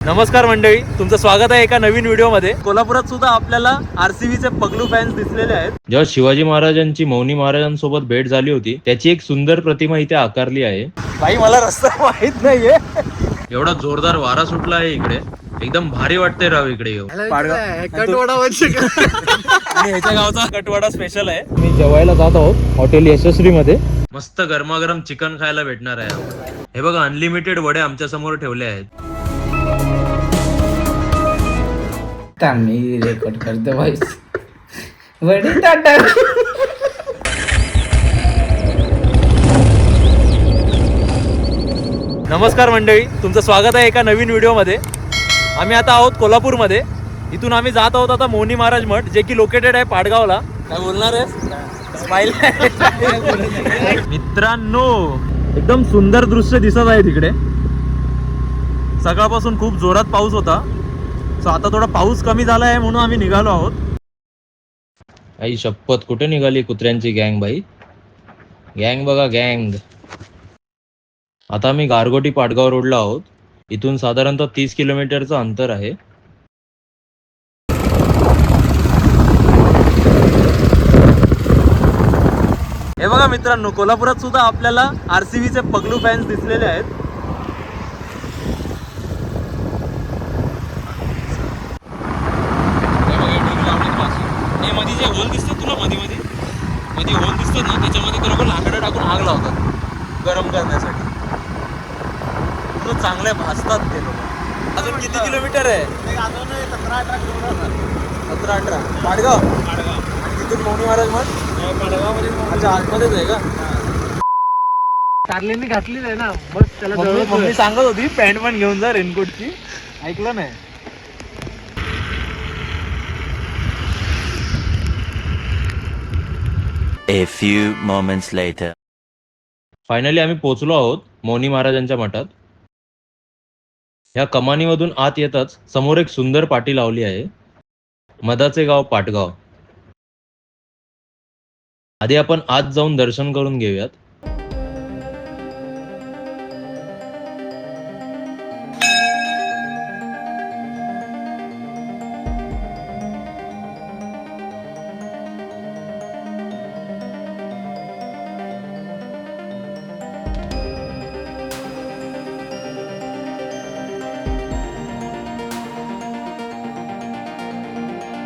नमस्कार मंडळी तुमचं स्वागत आहे एका नवीन व्हिडिओमध्ये. कोल्हापुरात सुद्धा आपल्याला आरसीबीचे पगलू फॅन्स दिसलेले आहेत. जेव्हा शिवाजी महाराजांची मौनी महाराजांसोबत भेट झाली होती त्याची एक सुंदर प्रतिमा इथे आकारली आहे. भाई मला रस्ता माहीत नाहीये. एवढा जोरदार वारा सुटला आहे इकडे. एकदम भारी वाटतंय राव इकडे येऊन. आणि ह्याच्या गावचा कटवाडा स्पेशल आहे. मी जेवायला जात आहोत हॉटेल यशस्वी मध्ये मस्त गरमागरम चिकन खायला भेटणार आहे. हे बघा अनलिमिटेड वडे आमच्यासमोर ठेवले आहेत. मी रेकॉर्ड करतो व्हॉइस वडी टाटा. नमस्कार मंडळी तुमचं स्वागत आहे एका नवीन व्हिडिओमध्ये. आम्ही आता आहोत कोल्हापूरमध्ये. इथून आम्ही जात आहोत आता मोनी महाराज मठ जे की लोकेटेड आहे पाडगावला. काय बोलणार आहे स्माईल मित्रांनो एकदम सुंदर दृश्य दिसत आहे तिकडे. सकाळपासून खूप जोरात पाऊस होता. सो आता थोडा पाऊस कमी झाला आहे म्हणून आम्ही निघालो आहोत. आई शपथ कुठे निघाली कुत्र्यांची गँग बाई? गँग बघा गँग आता आम्ही गारगोटी पाटगाव रोडला आहोत. इथून साधारणतः तीस किलोमीटरचं अंतर आहे. हे बघा मित्रांनो कोल्हापुरात सुद्धा आपल्याला आरसीबीचे पगलू फॅन्स दिसलेले आहेत हे मध्ये जे होल दिसतात तुला मध्ये मध्ये मध्ये होल दिसतात ना त्याच्यामध्ये ते लोक लाकडं टाकून आग लावतात गरम करण्यासाठी पूर्ण चांगले भाजतात ते लोक. अजून किती किलोमीटर आहे? सतरा अठरा पाडगाव? आणि तिथून मौनी महाराज मठ? अच्छा आतमध्येच आहे का? कारलेनी घातली आहे ना. बस त्याला मम्मी मम्मी सांगत होती पॅन्ट पण घेऊन जा रेनकोटची. ऐकलं नाही. A few moments later. Finally आम्ही पोहोचलो आहोत मौनी महाराजांच्या मठात. ह्या कमानीमधून आत येताच समोर एक सुंदर पाटी लावली आहे. मधाचे गाव पाटगाव. आधी आपण आत जाऊन दर्शन करून घेऊयात.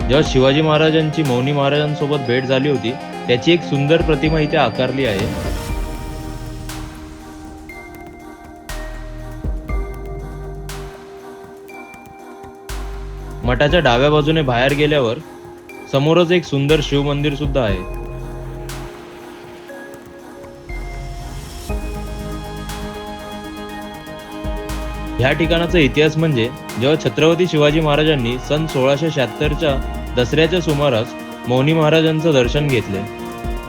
जेव्हा शिवाजी महाराजांची मौनी महाराजांसोबत भेट झाली होती त्याची एक सुंदर प्रतिमा इथे आकारली आहे. मठाच्या डाव्या बाजूने बाहेर गेल्यावर समोरच एक सुंदर शिव मंदिर सुद्धा आहे. ह्या ठिकाणाचा इतिहास म्हणजे जेव्हा छत्रपती शिवाजी महाराजांनी सन सोळाशे शहात्तरच्या दसऱ्याच्या सुमारास मौनी महाराजांचं दर्शन घेतले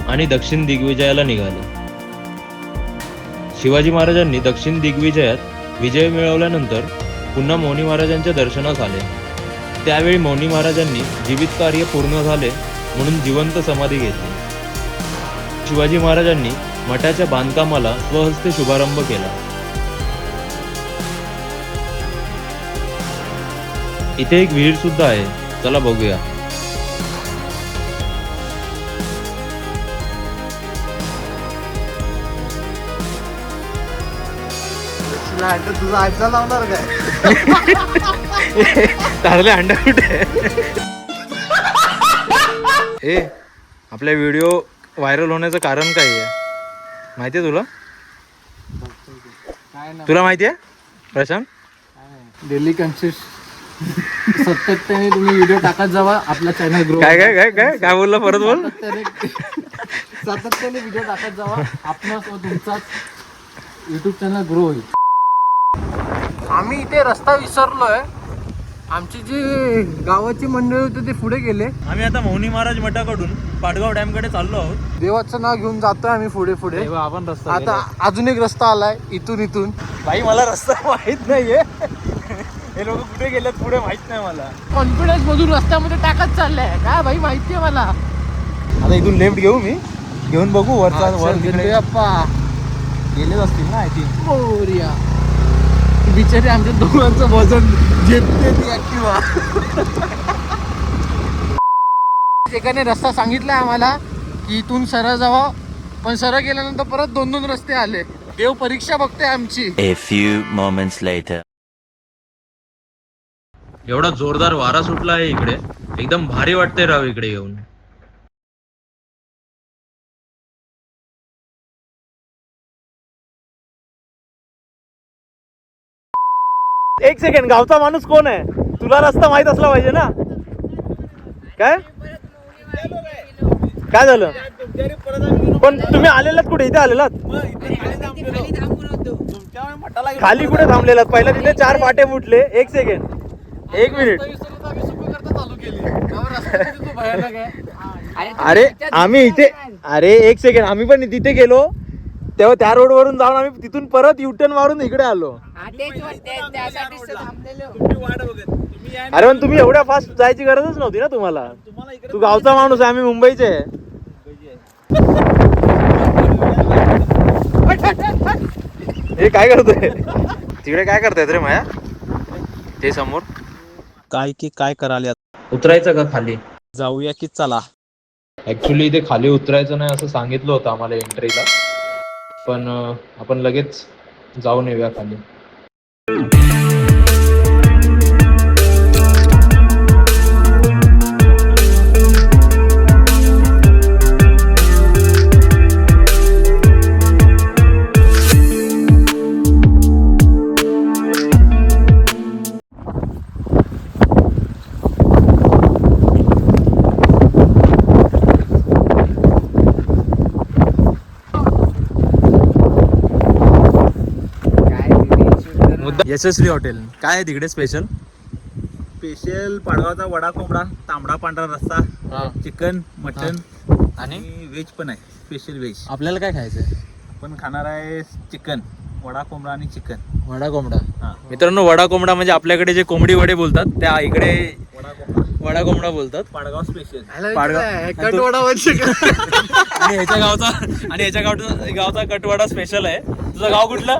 आणि दक्षिण दिग्विजयाला निघाले. शिवाजी महाराजांनी दक्षिण दिग्विजयात विजय मिळवल्यानंतर पुन्हा मौनी महाराजांच्या दर्शनास आले. त्यावेळी मौनी महाराजांनी जीवित कार्य पूर्ण झाले म्हणून जिवंत समाधी घेतली. शिवाजी महाराजांनी मठाच्या बांधकामाला स्वहस्ते शुभारंभ केला. इथे एक विहीर सुद्धा आहे. चला बघूया. तुझा आजचा लावणार काय? कारले अंडा कुठे? ए आपल्या व्हिडिओ व्हायरल होण्याचं कारण काय आहे? माहिती आहे तुला? तुला माहिती आहे? प्रशांत? Daily consist. सातत्याने तुम्ही व्हिडिओ टाकत जावा आपला चॅनल ग्रो काय काय काय काय काय बोलला परत बोल? सातत्याने सातत्याने व्हिडिओ टाकत जावा आपणास व तुमचाच युट्यूब चॅनल ग्रो होईल. आम्ही इथे रस्ता विसरलोय. आमची जी गावाची मंडळी होती ते पुढे गेले. आम्ही आता मौनी महाराज मठाकडून पाटगाव डॅमकडे चाललो आहोत. देवाचं नाव घेऊन जातोय आम्ही पुढे पुढे. आपण रस्ता आता अजून एक रस्ता आलाय इथून इथून. भाई मला रस्ता माहीत नाहीये. हे लोक कुठे गेलेत पुढे माहीत नाही मला. कॉन्फिडन्स मधून रस्त्यामध्ये टाकत चाललंय. काय भाई माहितीये मला. आता इथून लेफ्ट घेऊ मी. घेऊन बघू वरचा वर तिकडे. अप्पा. गेलेच असतील ना आय थिंक बिचारी आमच्या दोघांचं वजन झेपते ती ऍक्टिवा एकाने रस्ता सांगितलाय आम्हाला की इथून सरळ जावं पण सरळ गेल्यानंतर परत दोन दोन रस्ते आले. देव परीक्षा बघते आमची. A few moments later. एवढा जोरदार वारा सुटला आहे इकडे. एकदम भारी वाटते राव इकडे येऊन. एक सेकंड गावचा माणूस कोण आहे? तुला रस्ता माहीत असला पाहिजे ना. काय? काय झालं? पण तुम्ही आलेलात कुठे? इथे आलेलात? खाली कुठे थांबलेलात? पहिला तिथे चार फाटे फुटले एक सेकंड एक मिनिट अरे आम्ही इथे अरे एक सेकंड आम्ही पण तिथे गेलो. तेव्हा त्या रोड वरून जाऊन आम्ही तिथून परत युटर्न मारून इकडे आलो. अरे पण तुम्ही एवढ्या फास्ट जायची गरजच नव्हती ना तुम्हाला. तू गावचा माणूस आहे आम्ही मुंबईचे. आहे हे काय करतोय? तिकडे काय करतायत रे माया? ते समोर. काय की काय कराले उतरायचं का खाली? जाऊया की चला. ऍक्च्युली इथे खाली उतरायचं नाही असं सांगितलं होतं आम्हाला एंट्रीला पण आपण लगेच जाऊन येऊया खाली. यशस्वी हॉटेल. काय आहे तिकडे स्पेशल स्पेशल पाडगावचा वडा कोंबडा तांबडा पांढरा रस्सा चिकन मटन आणि? व्हेज पण आहे. स्पेशल व्हेज आपल्याला काय खायचंय आपण खाणार आहे चिकन. वडा कोंबडा आणि चिकन. वडा कोंबडा. हा. मित्रांनो वडा कोंबडा म्हणजे आपल्याकडे जे कोंबडी वडे बोलतात त्या इकडे वडा कोंबडा. वडा कोंबडा बोलतात. पाडगाव स्पेशल पाडगाव- कटवडा आणि ह्याच्या गावचा आणि ह्याच्या गावचा गावचा कटवाडा स्पेशल आहे. तुझं गाव कुठलं?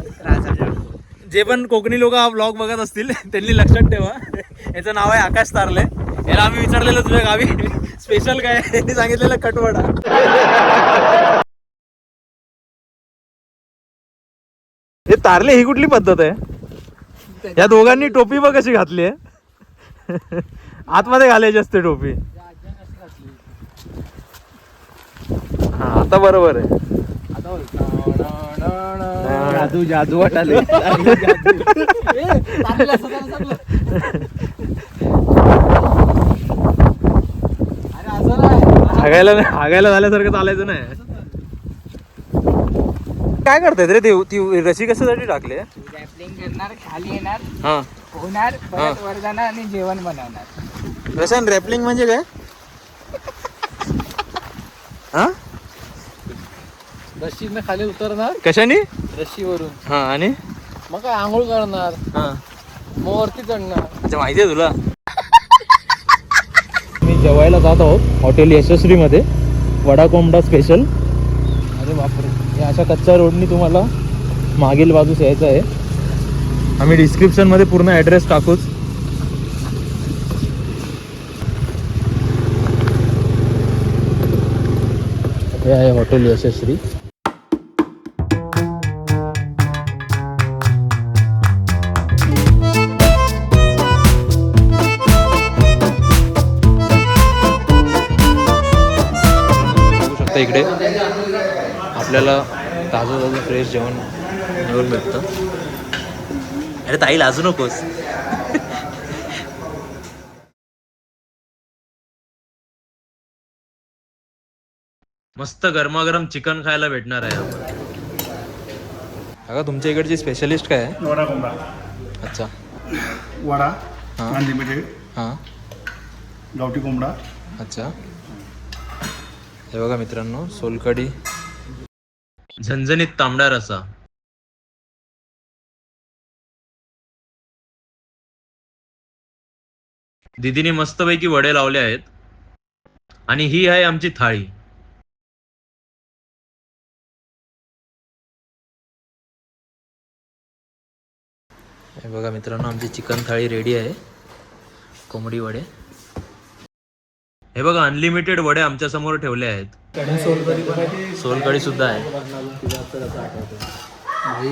जे पण कोकणी लोक हा ब्लॉग बघत असतील त्यांनी लक्षात ठेवा. याचं नाव आहे आकाश तारले. याला आम्ही विचारलेलं तुझ्या गावी स्पेशल काय? त्यांनी सांगितलेलं कटवडा हे तारले ही कुठली पद्धत आहे? या दोघांनी टोपी बघ कशी घातली आहे. आतमध्ये घालायची असते टोपी. हा आता बरोबर आहे. जादू जादू वाटाले. हागायला नाही हागायला झाल्यासारखं चालायचं नाही. काय करतायत रे ते ती रशी कशासाठी टाकले? रॅपलिंग करणार खाली येणार हा. होणार परत वर जाणार आणि जेवण बनवणार. रसन रॅपलिंग म्हणजे काय? हा? रशीने खाली उतरणार. कशाने? रशीवरून. हा आणि? मग काय आंघोळ करणार. हा. मग वरती चढणार. अच्छा माहिती आहे तुला? मी जेवायला जात आहोत हॉटेल यशस्वी मध्ये वडा कोंबडा स्पेशल अरे बापरे हे अशा कच्च्या रोडनी तुम्हाला मागील बाजूस यायचं आहे. आम्ही डिस्क्रिप्शनमध्ये पूर्ण ऍड्रेस टाकूच. हे आहे हॉटेल यशस्वी. शकता इकडे आपल्याला ताजं ताजं फ्रेश जेवण मिळून भेटतं. अरे ताई लाजू नकोस. मस्त गरमागरम चिकन खायला भेटणार आहे आपण. अगं तुमच्या इकडची स्पेशलिस्ट काय आहे? वडा कोंबडा अच्छा. वडा हां. अनलिमिटेड हां. गावठी कोंबडा. अच्छा. हे बघा मित्रांनो सोलकडी झणझणीत तांबडा रसा. दिदीने मस्तपैकी वडे लावले आहेत. आणि ही आहे आमची थाळी. हे बघा मित्रांनो आमची चिकन थाळी रेडी आहे. कोंबडी वडे. हे बघा अनलिमिटेड वडे आमच्यासमोर ठेवले आहेत. सोलकडी सुद्धा आहे. भाई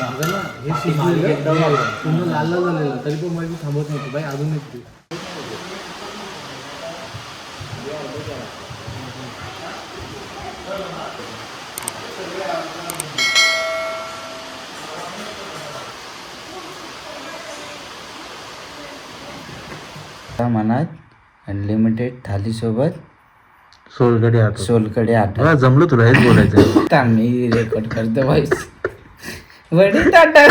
माझं ना हे शिजलेलं पूर्ण लाल लाल झालेलं तरी पण माझी थांबत नव्हती. बाई अजून एक मनात अनलिमिटेड थालीसोबत सोलकडी सोलकडे आठ जमलं तुला हेच बोलायचं मी रेकॉर्ड करतो व्हॉइस वडी ताटा